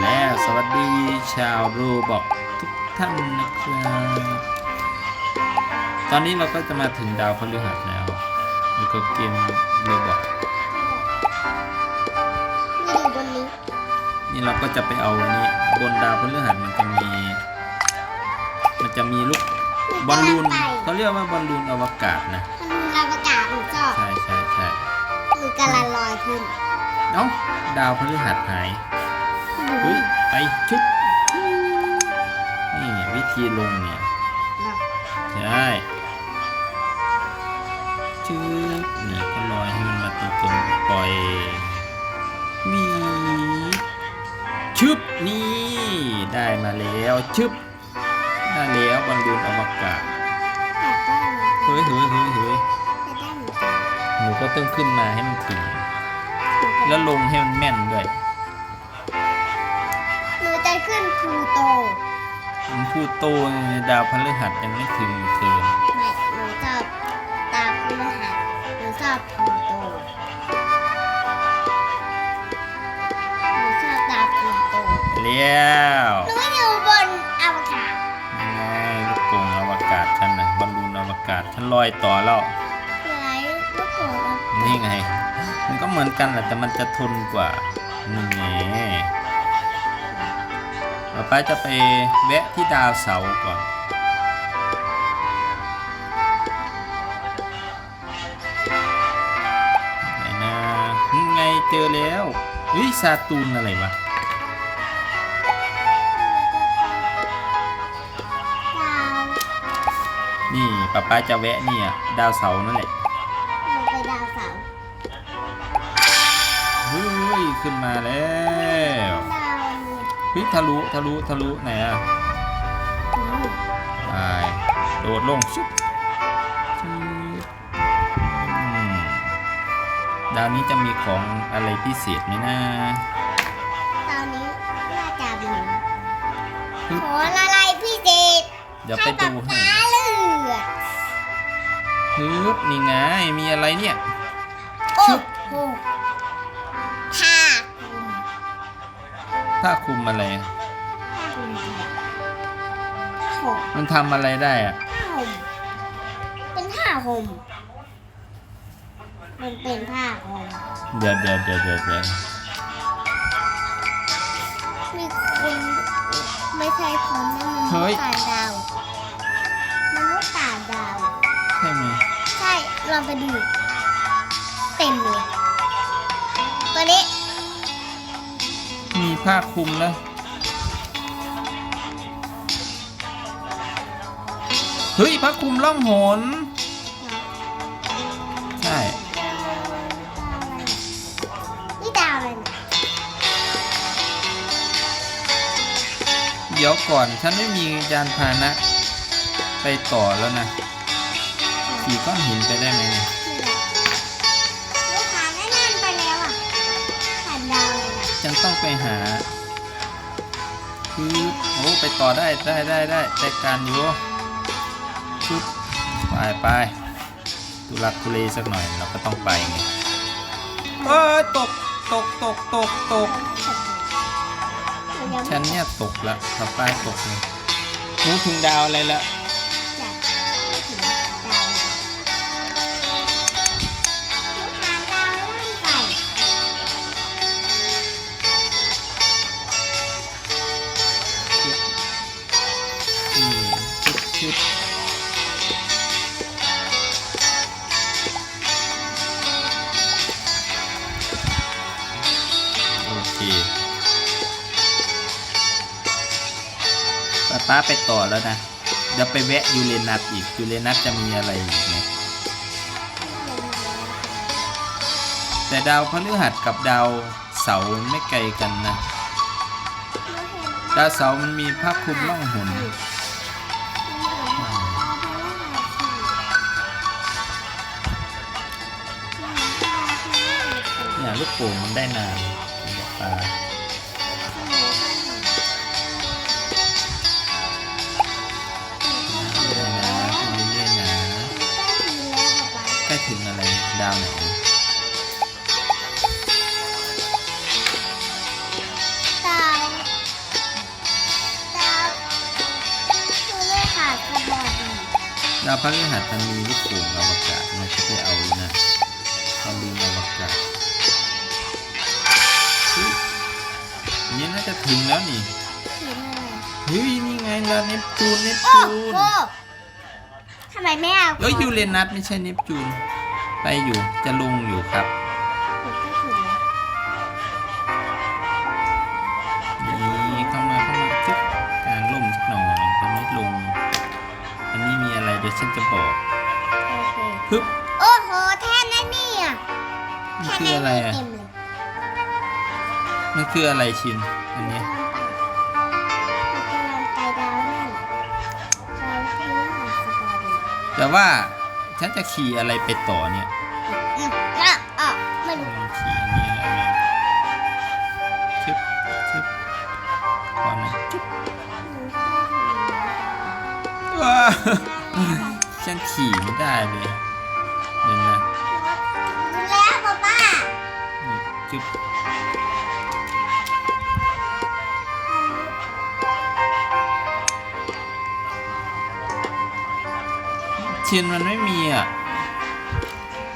แล้วสวัสดีชาวโรบอกทุกท่านนะครับ ตอนนี้เราก็จะมาถึงดาวพฤหัสแล้วอยู่กับเกมโรบอกนี่อยู่บนนี้นี่เราก็จะไปเอาอันนี้บนดาวพฤหัสมันจะมี มันจะมีลูกบอลลูนเขาเรียกว่าบอลลูนอวกาศนะมันมีอวกาศหนูชอบใช่ใช่ใช่หนูกำลังลอยขึ้นเอ้าดาวพฤหัสหาย เฮ้ยไปชุบนี่วิธีลงเนี่ยใช่ชืบนี่ก็ลอยให้มันมาตรงๆปล่อยมีชึบนี่ได้มาแล้วชึบได้แล้วบอลลูนอวกาศอยากได้เหมือนกันเฮ้ยเฮ้ยเฮ้ยเฮ้ยอยากได้เหมือนกันหนูก็ต้องขึ้นมาให้มันถึงแล้วลงให้มันแม่นด้วย พลูโต มันพูดโตในดาวพฤหัสยังไม่ถึงอยู่เธอไม่หนูชอบตาพฤหัสหนูชอบพลูโตหนูชอบตาพลูโตแล้วหนูอยู่บนอวกาศยังไงลูกโป่งอวกาศฉันนะบอลลูนอวกาศฉันลอยต่อแล้วไหนลูกโป่งอะนี่ไง มันก็เหมือนกันแหละแต่มันจะทนกว่านี่ไง ต่อไปจะไปแวะที่ดาวเสาร์ก่อน ไหนนะนี่ไงเจอแล้วเฮ้ยซาตูนอะไรวะดาวนี่ป้าป้าจะแวะเนี่ยดาวเสาร์นั่นแหละหนูไปดาวเสาร์เฮ้ย ขึ้นมาแล้วดาวนี้ เฮ้ยทะลุทะลุทะลุไหนอะอืมไปโดดลงชุบชืบอืมดาวนี้จะมีของอะไรพิเศษไหมนะตอนนี้น่าจะมีฮึบขอละลายพี่เจดเดี๋ยวไปดูให้ตาเลือดฮึบนี่ไงมีอะไรเนี่ย โอ้ชึบโห ผ้าคลุมอะไรผ้าคลุมผ้าห่มมันทำอะไรได้อะผ้าห่มเป็นผ้าห่มมันเป็นผ้าห่มเดี๋ยวเดี๋ยวเดี๋ยวเดี๋ยวเดี๋ยวมีคนไม่ใช่คนนั่นมันมนุษย์ต่างดาวมนุษย์ต่างดาว ใช่ไหม ใช่ลองไปดู เต็มเลย ผ้าคลุมแล้วเฮ้ยผ้าคลุมล่องหน ใช่ นี่ดาวอะไรเนี่ยเดี๋ยวก่อน ฉันไม่มียานพาหนะ ไปต่อแล้วนะขี่ก้อนหินไปได้ไหมเนี่ย ไปหา คือโอ้ไปต่อได้ได้ได้ได้ได้การอยู่ชุดไปไปตุลักทุเลสักหน่อยเราก็ต้องไปไงเอ้ยตกตกตกตกตกเรายังฉันเนี่ยตกละขับป้ายตกเลยรู้ถึงดาวอะไรละ ป้าไปต่อแล้วนะเดี๋ยวไปแวะยูเรนัสอีกยูเรนัสจะมีอะไรอีกไหมแต่ดาวพฤหัสกับดาวเสาร์ไม่ไกลกันนะ ดาวเสาร์มันมีภาคคุมล่องหนเนี่ยลูกโป่งมันได้นานบอกปลาาวพฤหัสมันมีลูกโป่งอวกาศมันจะไปเอาอยู่นะเอาลืมอวกาศเฮ้ยอันนี่น่าจะถึงแล้วนี่เห็นอะไรเฮ้ยนี่ไงเราเนปจูนเนปโอ้จูนโหทำไมไม่เอาเอ้ยยูเรนัสไม่ใช่เนปจูน ไปอยู่จะลงอยู่ครับ ฮึบโอ้โหแท่นั่นนี่อะมันแท่คือนั่นอะไรนี่อะ เต็มเลยมันคืออะไรชิน อันเนี้ยกำลังไปดาวนั่นดาวที่ว่าสตอรี่แต่ว่าฉันจะขี่อะไรไปต่อเนี่ยอืมอะอะไม่รู้ลองขี่อันนี้แล้วกันชึบชึบพอนะชึบว้าวฉันขี่ไม่ได้เลย เดี๋ยวนะแล้วป้าป้านี่จึ๊บชินมันไม่มีอะ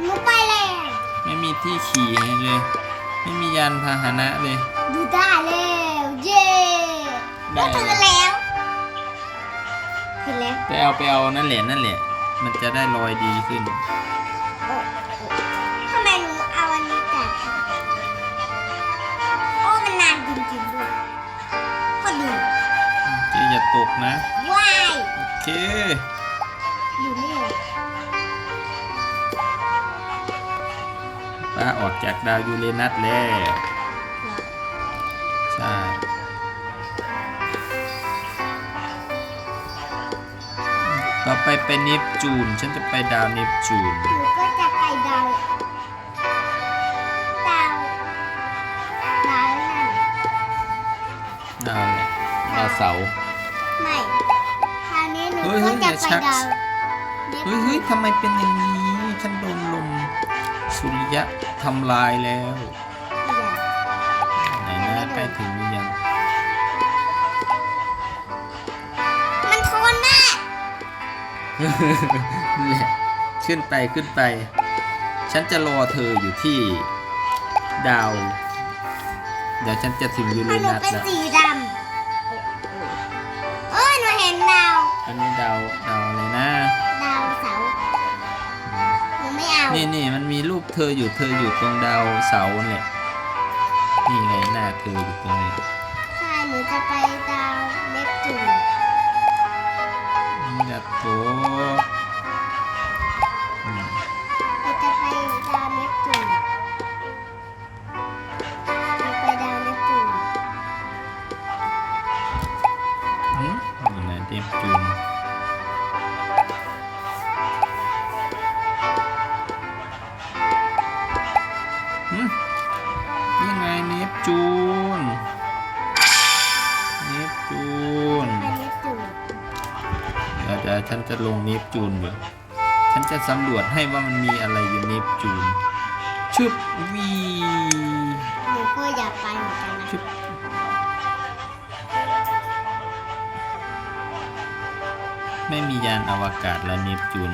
หนูไปแล้วไม่มีที่ขี่ให้เลย ไม่มียานพาหนะเลย ดูได้แล้วเย้แล้วถึงแล้วถึงแล้ว ไปเอาไปเอานั่นแหละนั่นแหละ มันจะได้ลอยดีขึ้น นะว้ายโอเคอยู่นี่เหรอป้าออกจากดาวยูเรนัสแล้วใช่ต่อไปเป็นเนปจูน ฉันจะไปดาวเนปจูน หนูก็จะไปดาวดาวดาวนั่นดาวอะไรดาวเสาร์ เฮ้ยเฮ้ก็ยจะอย่าไปชักดาวเฮ้ยเฮ้ยทำไมเป็นอย่างนี้ฉันโดนลมสุริยะทำลายแล้วไหนนะใกล้ถึงหรือยังมันทนมากนี่แหละขึ้นไปขึ้นไป ฉันจะรอเธออยู่ที่ดาว เดี๋ยวฉันจะถึงยูเพเรราะหนูนัสเป็นแล้ว นูไม่เอานี่นี่มันมีรูปเธออยู่เธออยู่ตรงดาวเสาเนี่ยนี่ไงหน้าเธออยู่ตรงนี้ใช่หนูจะไปดาวเนปจูนนี่ดับโตอื ดี๋ยวเดี๋ยวฉันจะลงเนปจูนอยู่ฉันจะสำรวจให้ว่ามันมีอะไรอยู่เนปจูนชึบวีหนูก็อยากไปเหมือนกันนะชึบไม่มียานอวกาศแล้วเนปจูน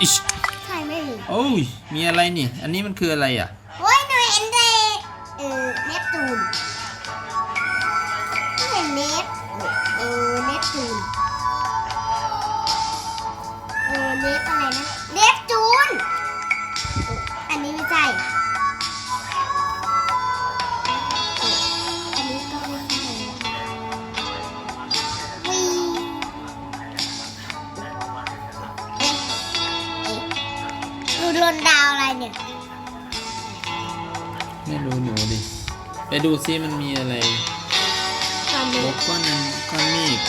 อิชใช่ไม่มีโอ้ยมีอะไรนี่ อันนี้มันคืออะไรอะ ไม่รู้หนูดิ ไปดูซิมันมีอะไรตอนโลนี้กก้อนนั้นก้อนเมฆ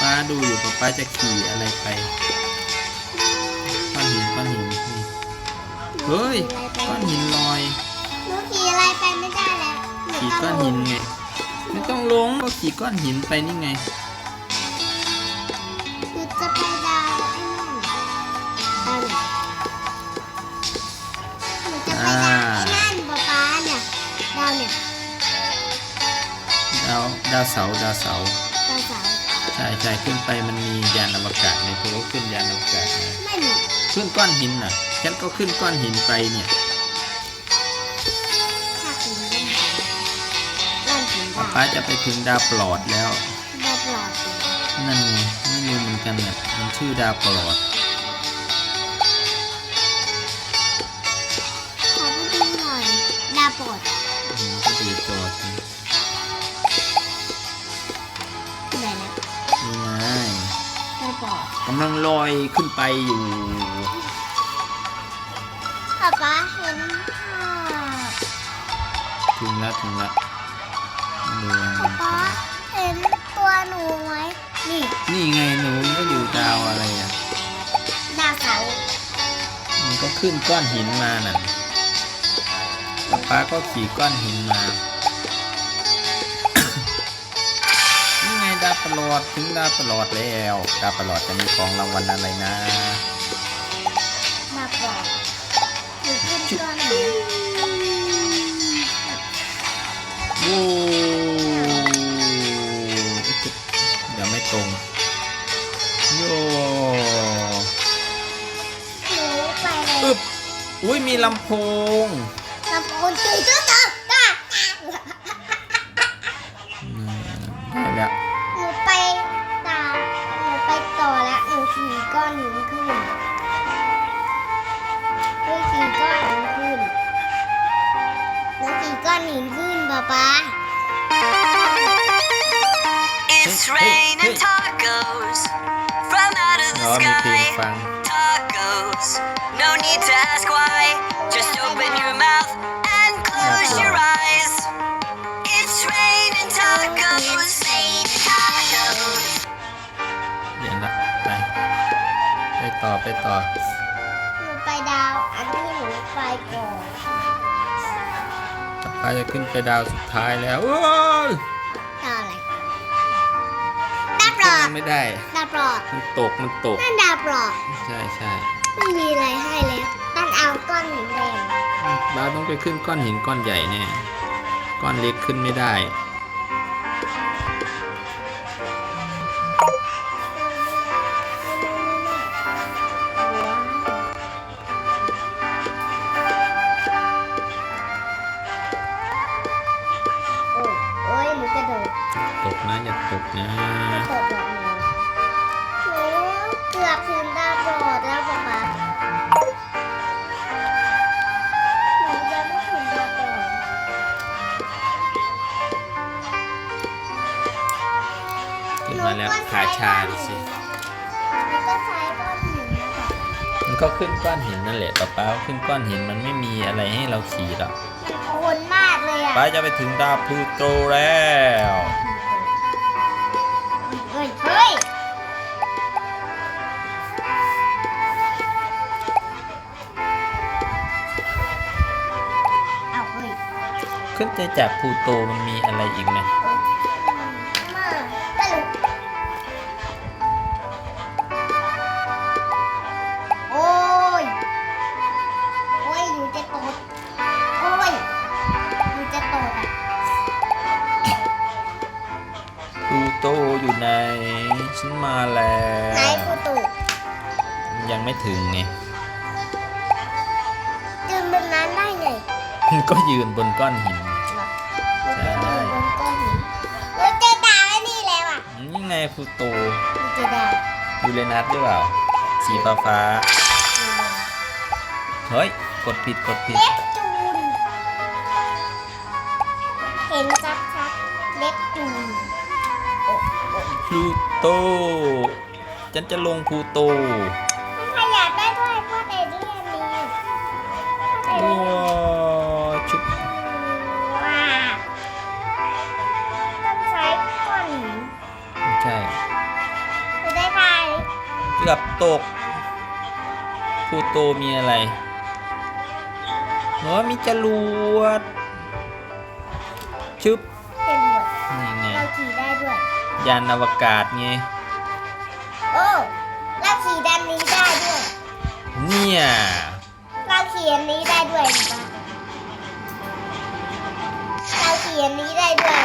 ป้าดูอยู่ป้าป้าจะขี่อะไรไปก้อนหินก้อนหินนี่เฮ้ยก้อนหินลอยหนูขี่อะไรไปไม่ได้แล้วหนูขี่ต้ก้อองนลหิงนไง ไม่ต้องลงก็ขี่ก้อนหินไปนี่ไงาวเสาร์ดาวเสาร์ดาวเสาร์ใช่ใช่ขึ้นไปมันมียานอวกาศไงตัวก็ขึ้นยานอวกาศไงไม่มีขึ้นก้อนหินน่ะฉันก็ขึ้นก้อนหินไปเนี่ยถ้าถึงได้นั่นถึงได้ป้าจะไปถึงดาวปลอดแล้วดาวปลอดเลยนั่นไงไม่รู้เหมือนกันน่ะมันชื่อดาวปลอดำลังลอยขึ้นไปอยู่ ป๊าป๊าเห็นภาพถึงแล้วถึงแล้วดูป๊าป๊าเห็นตัวหนูไหมนี่นี่ไงหนูก็อยู่ดาวอะไรอะ ดาวเสาร์มันก็ขึ้นก้อนหินมาน่ะป๊าป๊าก็ขี่ก้อนหินมา ประหลอดถึงดาประหลอดแล้วดาประหลอดจะมีของรางวัลอะไรนะดาวปลอดอยู่ขึ้นก้อนหินโอ้เดี๋ยวไม่ตรงโยหนูไปเลย อึบอุ้ยมีลำโพง ต่อไปต่อ หนูไปดาวอันที่หนูไปก่อนต่อไปจะขึ้นไปดาวสุดท้ายแล้วโอ้ยดาวอะไรดาวปลอดไม่ได้ ดาวปลอดมันตกมันตก นั่นดาวปลอดใช่ใช่ไม่มีอะไรให้แล้วตั้นเอาก้อนหินแดงบ้าสต้องไปขึ้นก้อนหินก้อนใหญ่แน่ก้อนเล็กขึ้นไม่ได้ ตกนะอย่าตกนะกระโดดแบบนี้แล้วเกือบถึงดาวปลอดแล้วป๊าป๊าหนูยังไม่ถึงดาวปลอดขึ้นมาแล้วขาชาดิสิหนูก็ใช้ก้อนหินนะคะมันก็ขึ้นก้อนหินนั่นแหละป้าป้าขึ้นก้อนหินมันไม่มีอะไรให้เราขี่หรอกมันโคนมากเลยอะป้าจะไปถึงดาวพลูโตแล้วเฮ้ยเฮ้ยเอาเฮ้ย ขึ้นไปจากพลูโตมันมีอะไรอีกไหม ฉันมาแล้ไหนวครูตู่ยังไม่ถึงไงยืนบนนั้นได้ไงก็ยืนบนก้อนหินหนูจะยืนบนก้อนหินหนูจะด่าไอ้นี่แล้วอะนี่ไงพลูโตหนูจะด่ายูเรนัสหรือเปล่าสีฟ้าฟ้าๆเฮ้ย กดผิดกดผิด ลูโต ฉันจะลงพลูโตมันขยับได้ด้วยพราะในเรื่องนี้เพราะในว้เรื่องาวชุบว้าต้องใช้ก้อนหินใช่จะได้ไปเกือบตกพลูโตมีอะไรอ๋อมีจรวดชึบ เป็นหมดนี่ไง เราขี่ได้ด้วย ยานอวกาศไงโอ้เราขี่ด้านนี้ได้ด้วย เนี่ยเราขี่อันนี้ได้ด้วยเห็นปะเราขี่อันนี้ได้ด้วย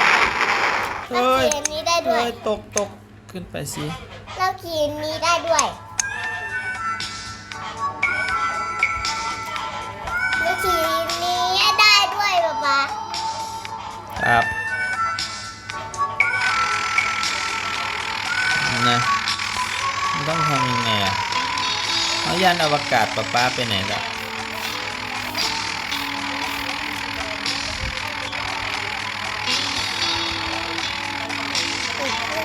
เราเอ้ยขี่อันนี้ได้ด้วเอ้ย ยตกตกขึ้นไปสิเราขี่อันนี้ได้ด้วยเราขี่อันนี้ได้ด้วยป๊าป๊า ครับ ต้องทำยังไงอะเอายานอวกาศป๊าป๊าไปไหนละติดเครื่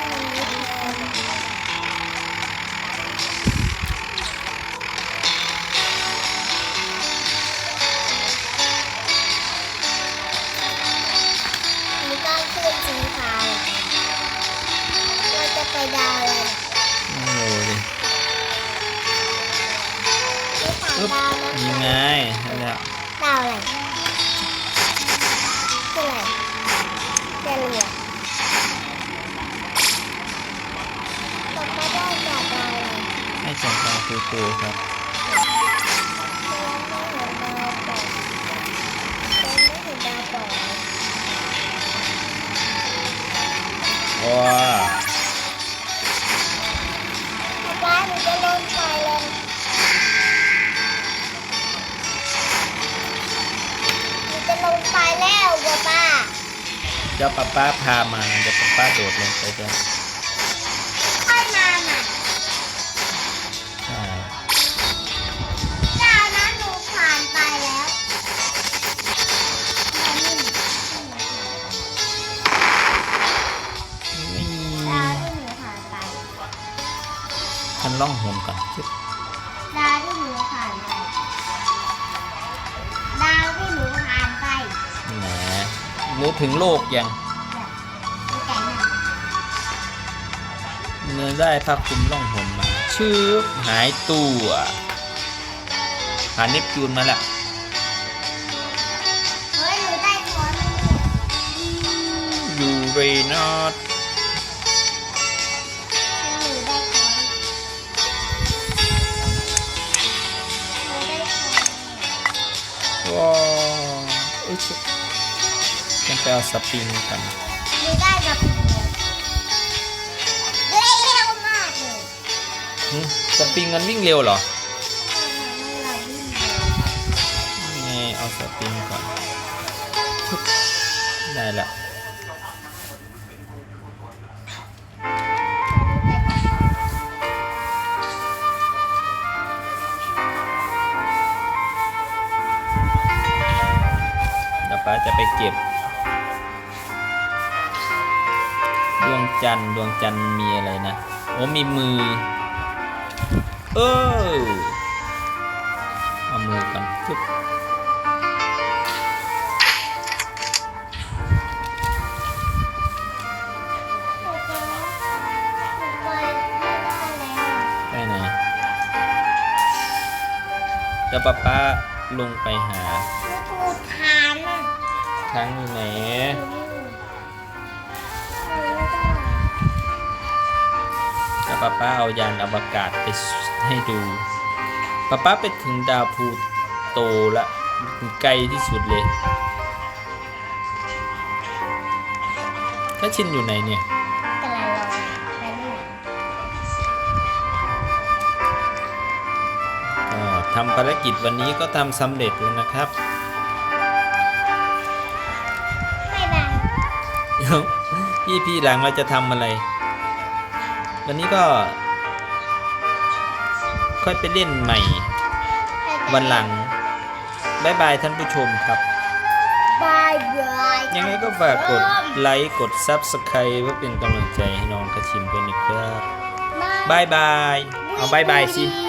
บดาวนะนี่ไงนั่นแหละดาวอะไรคืออะไรจะเหลือตกมาได้จากดาวอะไรให้จังตาปูปูครับยังไม่เห็นดาวปล่อยยังไม่เห็นดาวปล่อยว้าป๊าป๊า เดี๋ยวป๊าป๊าพามาเดี๋ยวป๊าป๊าโดดลงไปด้วยค่อยมาใหม่ใช่ดาวนั้นหนูผ่านไปแล้วมานี่นี่ดาวที่หนูผ่านไปฉันล่องหนก่อน รู้ถึงโลกยังมีไก่หนังเนื้อได้ภาคคุมล่องหนมาชืบหายตัวหาเนปจูนมาแล้วเฮ้ยหนูได้หัวมันยูเรนัสหนูได้หัวหนูได้หัวว้าวอุ๊ย ไปเอาสปริงกันหนูได้กับหัวเร็วมากเลยหึสปริงมันวิ่งเร็วเหรอมันไหลวิ่งเร็วนี่ไงเอาสปริงก่อนชึบได้แล้วเดี๋ยวป้าจะไปเก็บ จันทร์ดวงจันทร์มีอะไรนะโอ้มีมือ เออเอามือก่อนชึบไปไหนเดี๋ยวป้าป้าลงไปหาทั้งอยู่ไหน ป้าป้าเอายานอวกาศไปให้ดูป้าป้าไปถึงดาวพลูโตละไกลที่สุดเลยถ้าชินอยู่ไหนเนี่ยก็ทำภารกิจวันนี้ก็ทำสำเร็จแล้วนะครับเดี๋ยว EP หลังเราจะทำอะไร วันนี้ก็ ค่อยไปเล่นใหม่ วันหลังบายบายท่านผู้ชมครับบายบายยังไงก็ฝากกดไลค์กด Subscribe เพื่อเป็นกำลังใจให้น้องกระชินด้วยนะครับบายบาย เอาบายบายสิบุยบุย